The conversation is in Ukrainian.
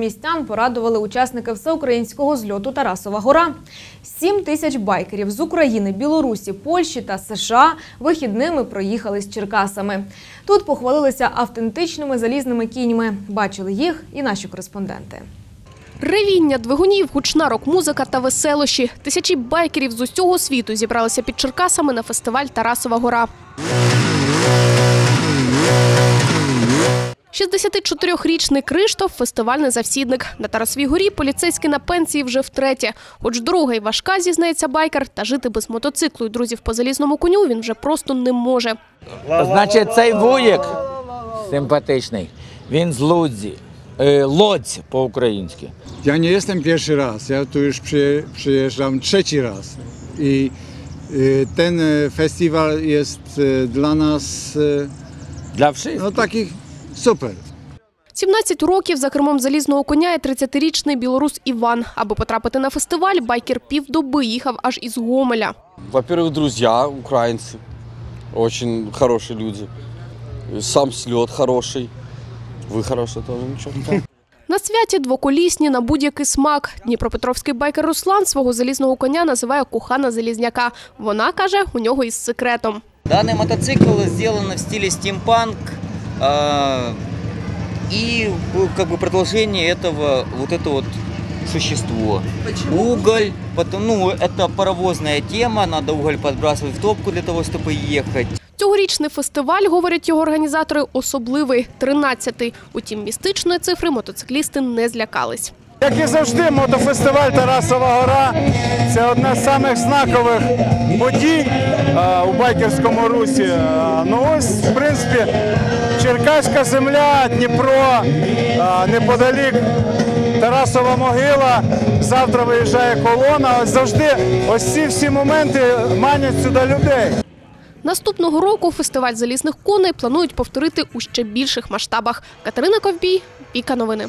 містян порадували учасники всеукраїнського зльоту Тарасова гора. Сім тисяч байкерів з України, Білорусі, Польщі та США вихідними проїхали з Черкасами. Тут похвалилися автентичними залізними кіньми. Бачили їх і наші кореспонденти. Ревіння двигунів, гучна рок-музика та веселощі. Тисячі байкерів з усього світу зібралися під Черкасами на фестиваль Тарасова гора. 64-річний Криштоф – фестивальний завсідник. На Тарасовій горі поліцейський на пенсії вже втретє. Хоч дорога й важка, зізнається байкер, та жити без мотоциклу і друзів по залізному коню він вже просто не може. Значить, цей вуєк симпатичний, він з Лудзі. Е, Лодзь по-українськи. Ja nie jestem ja tu już przyje, przyjeżdżam trzeci raz. I y, ten y, festiwal jest dla nas Для всіх. no, taki super. 17 років за кермом залізного коня і 30-річний білорус Іван. Аби потрапити на фестиваль, байкер півдоби їхав аж із Гомеля. Во-первых, друзья украинцы, очень хорошие люди. Сам слет хороший. Вы хороший тоже, ничего. На святі двоколісні на будь-який смак. Дніпропетровський байкер Руслан свого залізного коня називає кохана залізняка. Вона каже, у нього із секретом. Данный мотоцикл сделан в стиле стимпанк а, и ну, как бы продолжение этого вот это вот существо. Уголь, потом, ну это паровозная тема, надо уголь подбрасывать в топку для того, чтобы ехать. Цьогорічний фестиваль, говорять його організатори, особливий – 13-й. Утім, містичної цифри мотоциклісти не злякались. Як і завжди, мотофестиваль Тарасова гора це одна з самих знакових подій е, у байкерському русі. Е, Ну ось, в принципі, Черкаська земля, Дніпро, неподалік Тарасова могила. Завтра виїжджає колона. Ось завжди ось ці всі моменти манять сюди людей. Наступного року фестиваль залізних коней планують повторити у ще більших масштабах. Катерина Ковбій, Віка Новини.